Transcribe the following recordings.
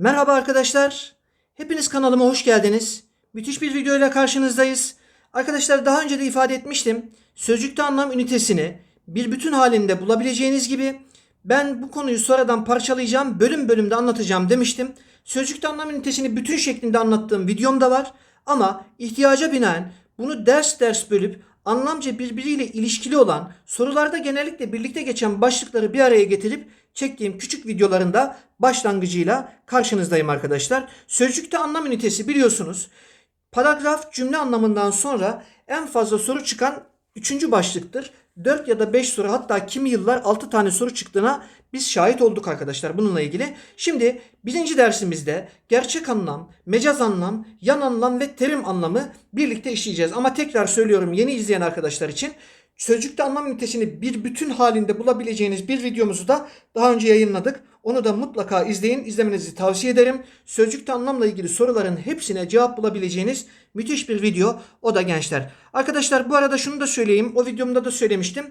Merhaba arkadaşlar. Hepiniz kanalıma hoş geldiniz. Müthiş bir videoyla karşınızdayız. Arkadaşlar daha önce de ifade etmiştim. Sözcükte anlam ünitesini bir bütün halinde bulabileceğiniz gibi ben bu konuyu sonradan parçalayacağım, bölüm bölümde anlatacağım demiştim. Sözcükte anlam ünitesini bütün şeklinde anlattığım videom da var. Ama ihtiyaca binaen bunu ders ders bölüp anlamca birbiriyle ilişkili olan sorularda genellikle birlikte geçen başlıkları bir araya getirip çektiğim küçük videolarında başlangıcıyla karşınızdayım arkadaşlar. Sözcükte anlam ünitesi biliyorsunuz. Paragraf cümle anlamından sonra en fazla soru çıkan üçüncü başlıktır. 4 ya da 5 soru hatta kimi yıllar 6 tane soru çıktığına biz şahit olduk arkadaşlar bununla ilgili. Şimdi birinci dersimizde gerçek anlam, mecaz anlam, yan anlam ve terim anlamı birlikte işleyeceğiz. Ama tekrar söylüyorum yeni izleyen arkadaşlar için sözcükte anlam ünitesini bir bütün halinde bulabileceğiniz bir videomuzu da daha önce yayınladık. Onu da mutlaka izleyin. İzlemenizi tavsiye ederim. Sözcükte anlamla ilgili soruların hepsine cevap bulabileceğiniz müthiş bir video. O da gençler. Arkadaşlar bu arada şunu da söyleyeyim. O videomda da söylemiştim.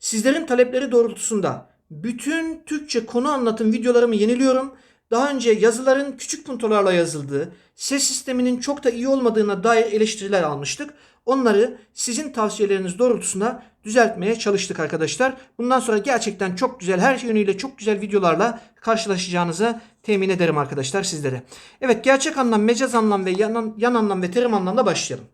Sizlerin talepleri doğrultusunda bütün Türkçe konu anlatım videolarımı yeniliyorum. Daha önce yazıların küçük puntolarla yazıldığı, ses sisteminin çok da iyi olmadığına dair eleştiriler almıştık. Onları sizin tavsiyeleriniz doğrultusunda düzeltmeye çalıştık arkadaşlar. Bundan sonra gerçekten çok güzel, her yönüyle çok güzel videolarla karşılaşacağınızı temin ederim arkadaşlar sizlere. Evet gerçek anlam, mecaz anlam ve yan, yan anlam ve terim anlamla başlayalım.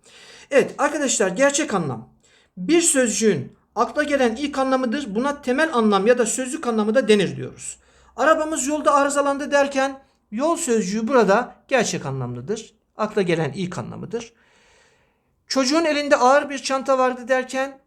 Evet arkadaşlar gerçek anlam bir sözcüğün akla gelen ilk anlamıdır. Buna temel anlam ya da sözlük anlamı da denir diyoruz. Arabamız yolda arızalandı derken yol sözcüğü burada gerçek anlamlıdır. Akla gelen ilk anlamıdır. Çocuğun elinde ağır bir çanta vardı derken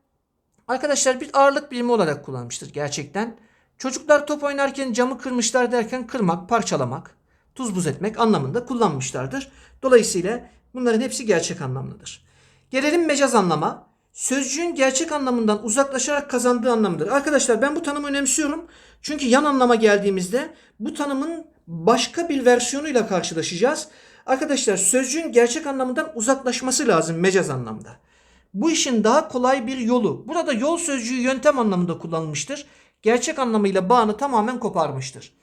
arkadaşlar bir ağırlık birimi olarak kullanmıştır gerçekten. Çocuklar top oynarken camı kırmışlar derken kırmak, parçalamak, tuz buz etmek anlamında kullanmışlardır. Dolayısıyla bunların hepsi gerçek anlamlıdır. Gelelim mecaz anlama. Sözcüğün gerçek anlamından uzaklaşarak kazandığı anlamıdır. Arkadaşlar ben bu tanımı önemsiyorum. Çünkü yan anlama geldiğimizde bu tanımın başka bir versiyonuyla karşılaşacağız. Arkadaşlar sözcüğün gerçek anlamından uzaklaşması lazım mecaz anlamda. Bu işin daha kolay bir yolu. Burada yol sözcüğü yöntem anlamında kullanılmıştır. Gerçek anlamıyla bağını tamamen koparmıştır.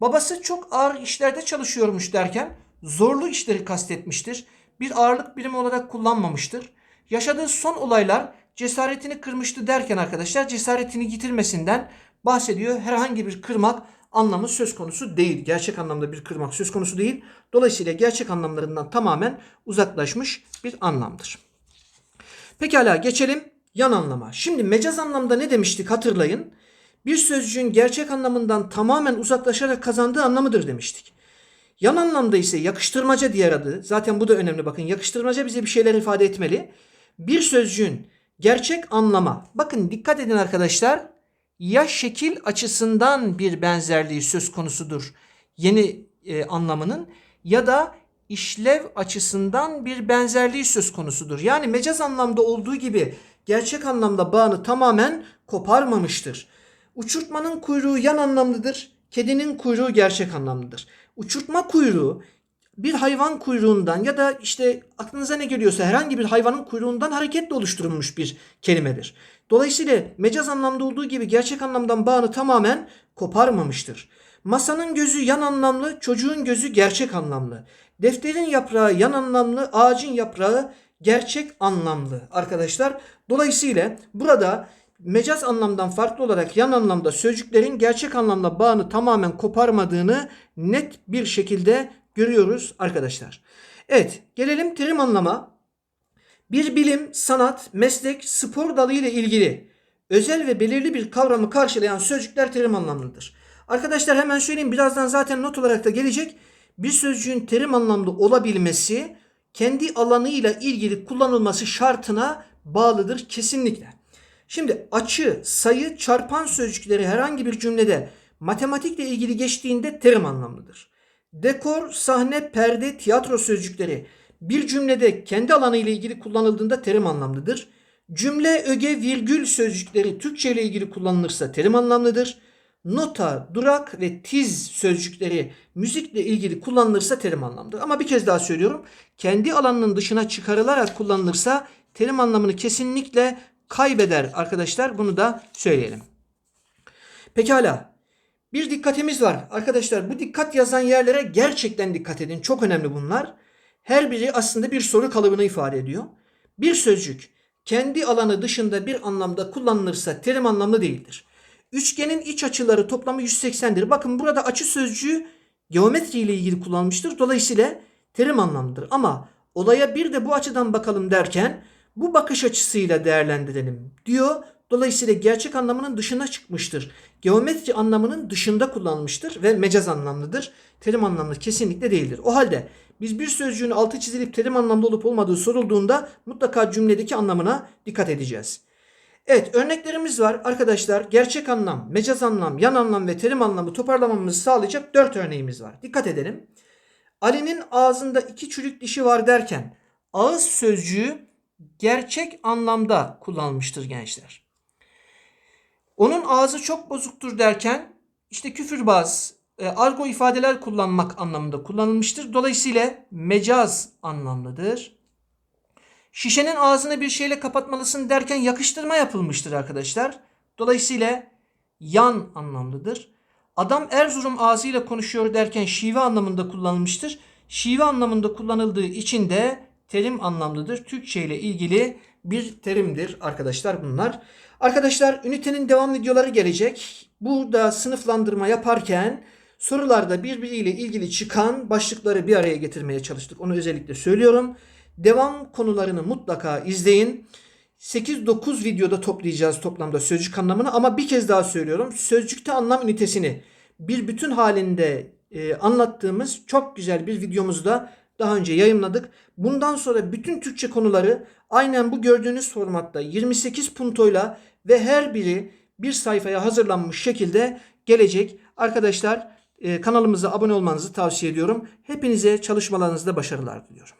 Babası çok ağır işlerde çalışıyormuş derken zorlu işleri kastetmiştir. Bir ağırlık birimi olarak kullanmamıştır. Yaşadığı son olaylar cesaretini kırmıştı derken arkadaşlar cesaretini yitirmesinden bahsediyor. Herhangi bir kırmak anlamı söz konusu değil. Gerçek anlamda bir kırmak söz konusu değil. Dolayısıyla gerçek anlamlarından tamamen uzaklaşmış bir anlamdır. Pekala geçelim yan anlama. Şimdi mecaz anlamda ne demiştik hatırlayın. Bir sözcüğün gerçek anlamından tamamen uzaklaşarak kazandığı anlamıdır demiştik. Yan anlamda ise yakıştırmaca diğer adı. Zaten bu da önemli bakın. Yakıştırmaca bize bir şeyler ifade etmeli. Bir sözcüğün gerçek anlama. Bakın dikkat edin arkadaşlar. Ya şekil açısından bir benzerliği söz konusudur yeni e, anlamının ya da işlev açısından bir benzerliği söz konusudur. Yani mecaz anlamda olduğu gibi gerçek anlamda bağını tamamen koparmamıştır. Uçurtmanın kuyruğu yan anlamlıdır. Kedinin kuyruğu gerçek anlamlıdır. Uçurtma kuyruğu bir hayvan kuyruğundan ya da işte aklınıza ne geliyorsa herhangi bir hayvanın kuyruğundan hareketle oluşturulmuş bir kelimedir. Dolayısıyla mecaz anlamda olduğu gibi gerçek anlamdan bağını tamamen koparmamıştır. Masanın gözü yan anlamlı, çocuğun gözü gerçek anlamlı. Defterin yaprağı yan anlamlı, ağacın yaprağı gerçek anlamlı arkadaşlar. Dolayısıyla burada mecaz anlamdan farklı olarak yan anlamda sözcüklerin gerçek anlamda bağını tamamen koparmadığını net bir şekilde görüyoruz arkadaşlar. Evet gelelim terim anlama. Bir bilim, sanat, meslek, spor dalı ile ilgili özel ve belirli bir kavramı karşılayan sözcükler terim anlamlıdır. Arkadaşlar hemen söyleyeyim birazdan zaten not olarak da gelecek. Bir sözcüğün terim anlamlı olabilmesi kendi alanıyla ilgili kullanılması şartına bağlıdır kesinlikle. Şimdi açı, sayı, çarpan sözcükleri herhangi bir cümlede matematikle ilgili geçtiğinde terim anlamlıdır. Dekor, sahne, perde, tiyatro sözcükleri bir cümlede kendi alanı ile ilgili kullanıldığında terim anlamlıdır. Cümle, öge, virgül sözcükleri Türkçe ile ilgili kullanılırsa terim anlamlıdır. Nota, durak ve tiz sözcükleri müzikle ilgili kullanılırsa terim anlamlıdır. Ama bir kez daha söylüyorum. Kendi alanının dışına çıkarılarak kullanılırsa terim anlamını kesinlikle kaybeder arkadaşlar. Bunu da söyleyelim. Pekala. Bir dikkatimiz var. Arkadaşlar bu dikkat yazan yerlere gerçekten dikkat edin. Çok önemli bunlar. Her biri aslında bir soru kalıbını ifade ediyor. Bir sözcük kendi alanı dışında bir anlamda kullanılırsa terim anlamlı değildir. Üçgenin iç açıları toplamı 180'dir. Bakın burada açı sözcüğü geometri ile ilgili kullanılmıştır. Dolayısıyla terim anlamlıdır. Ama olaya bir de bu açıdan bakalım derken bu bakış açısıyla değerlendirelim diyor. Dolayısıyla gerçek anlamının dışına çıkmıştır. Geometri anlamının dışında kullanılmıştır ve mecaz anlamlıdır. Terim anlamlı kesinlikle değildir. O halde biz bir sözcüğün altı çizilip terim anlamlı olup olmadığı sorulduğunda mutlaka cümledeki anlamına dikkat edeceğiz. Evet örneklerimiz var arkadaşlar. Gerçek anlam, mecaz anlam, yan anlam ve terim anlamı toparlamamızı sağlayacak dört örneğimiz var. Dikkat edelim. Ali'nin ağzında iki çürük dişi var derken ağız sözcüğü gerçek anlamda kullanılmıştır gençler. Onun ağzı çok bozuktur derken işte küfürbaz, e, argo ifadeler kullanmak anlamında kullanılmıştır. Dolayısıyla mecaz anlamlıdır. Şişenin ağzını bir şeyle kapatmalısın derken yakıştırma yapılmıştır arkadaşlar. Dolayısıyla yan anlamlıdır. Adam Erzurum ağzıyla konuşuyor derken şive anlamında kullanılmıştır. Şive anlamında kullanıldığı için de terim anlamlıdır. Türkçe ile ilgili bir terimdir arkadaşlar bunlar. Arkadaşlar ünitenin devam videoları gelecek. Burada sınıflandırma yaparken sorularda birbiriyle ilgili çıkan başlıkları bir araya getirmeye çalıştık. Onu özellikle söylüyorum. Devam konularını mutlaka izleyin. 8-9 videoda toplayacağız toplamda sözcük anlamını ama bir kez daha söylüyorum. Sözcükte anlam ünitesini bir bütün halinde e, anlattığımız çok güzel bir videomuzu da daha önce yayınladık. Bundan sonra bütün Türkçe konuları aynen bu gördüğünüz formatta 28 puntoyla ve her biri bir sayfaya hazırlanmış şekilde gelecek. Arkadaşlar e, kanalımıza abone olmanızı tavsiye ediyorum. Hepinize çalışmalarınızda başarılar diliyorum.